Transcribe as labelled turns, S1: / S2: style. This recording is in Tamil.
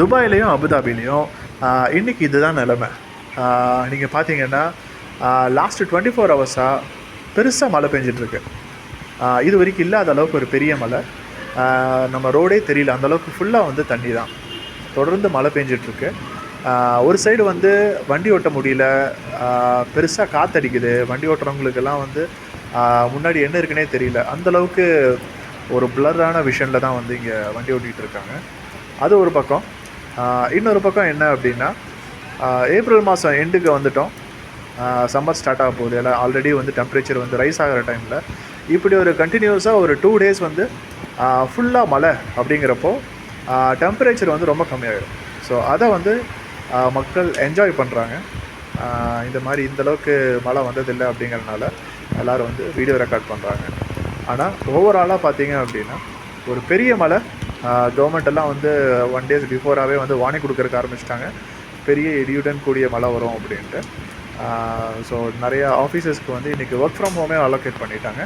S1: துபாயிலையும் அபுதாபிலையும் இன்றைக்கி இதுதான் நிலமை. நீங்கள் பார்த்தீங்கன்னா லாஸ்ட்டு டுவெண்ட்டி ஃபோர் ஹவர்ஸாக பெருசாக மழை பெஞ்சிட்ருக்கு. இது வரைக்கும் இல்லாத அளவுக்கு ஒரு பெரிய மழை. நம்ம ரோடே தெரியல. அந்தளவுக்கு ஃபுல்லாக வந்து தண்ணி தான் தொடர்ந்து மழை பெஞ்சிட்ருக்கு. ஒரு சைடு வந்து வண்டி ஓட்ட முடியல. பெருசாக காற்றடிக்குது வண்டி ஓட்டுறவங்களுக்கெல்லாம் வந்து முன்னாடி என்ன இருக்குன்னே தெரியல. அந்த அளவுக்கு ஒரு பிளரான விஷனில் தான் வந்து இங்கே வண்டி ஓட்டிகிட்டு இருக்காங்க அது ஒரு பக்கம். இன்னொரு பக்கம் என்ன அப்படின்னா ஏப்ரல் மாதம் எண்டுக்கு வந்துட்டோம். சம்மர் ஸ்டார்ட் ஆக போகுது. எல்லாம் ஆல்ரெடி வந்து டெம்பரேச்சர் வந்து ரைஸ் ஆகிற டைமில் இப்படி ஒரு கண்டினியூஸாக ஒரு டூ டேஸ் வந்து ஃபுல்லாக மழை அப்படிங்கிறப்போ டெம்பரேச்சர் வந்து ரொம்ப கம்மியாகிடும் ஸோ அதை வந்து மக்கள் என்ஜாய் பண்ணுறாங்க இந்த மாதிரி இந்த அளவுக்கு மழை வந்ததில்லை அப்படிங்கிறனால எல்லோரும் வந்து வீடியோ ரெக்கார்ட் பண்ணுறாங்க ஆனால் ஓவராலாக பார்த்தீங்க அப்படின்னா ஒரு பெரிய மழை கவர்மெண்ட் எல்லாம் வந்து ஒன் டேஸ் பிஃபோராகவே வந்து வார்னிங் கொடுக்கறக்கு ஆரம்பிச்சிட்டாங்க. பெரிய இடியுடன் கூடிய மழை வரும் அப்படின்ட்டு. ஸோ நிறைய ஆஃபீஸஸ்க்கு வந்து இன்றைக்கி ஒர்க் ஃப்ரம் ஹோமே அலோகேட் பண்ணிட்டாங்க.